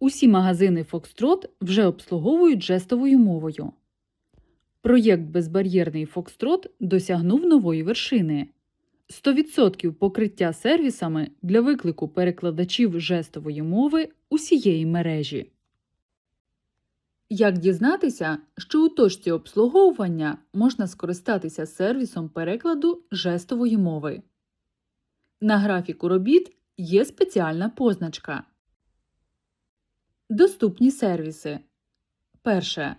усі магазини Фокстрот вже обслуговують жестовою мовою. Проєкт Безбар'єрний Фокстрот досягнув нової вершини. 100% покриття сервісами для виклику перекладачів жестової мови усієї мережі. Як дізнатися, що у точці обслуговування можна скористатися сервісом перекладу жестової мови? На графіку робіт є спеціальна позначка. Доступні сервіси. Перше.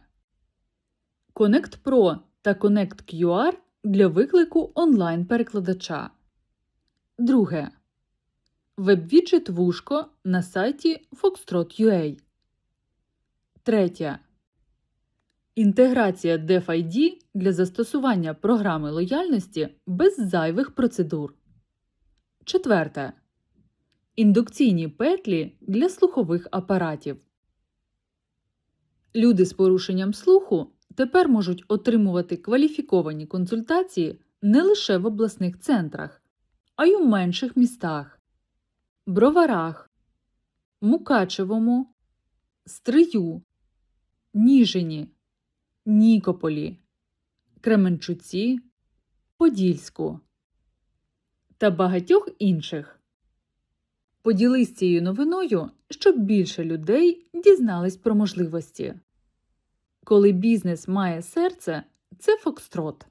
Connect Pro та Connect QR для виклику онлайн-перекладача. Друге. Веб-віджит Вушко на сайті Foxtrot.ua. Третє. Інтеграція DevID для застосування програми лояльності без зайвих процедур. Четверте. Індукційні петлі для слухових апаратів. Люди з порушенням слуху тепер можуть отримувати кваліфіковані консультації не лише в обласних центрах, а й у менших містах Броварах, Мукачевому, Стрию, Ніжині, Нікополі, Кременчуці, Подільську та багатьох інших. Поділись цією новиною, щоб більше людей дізнались про можливості. Коли бізнес має серце, це Фокстрот.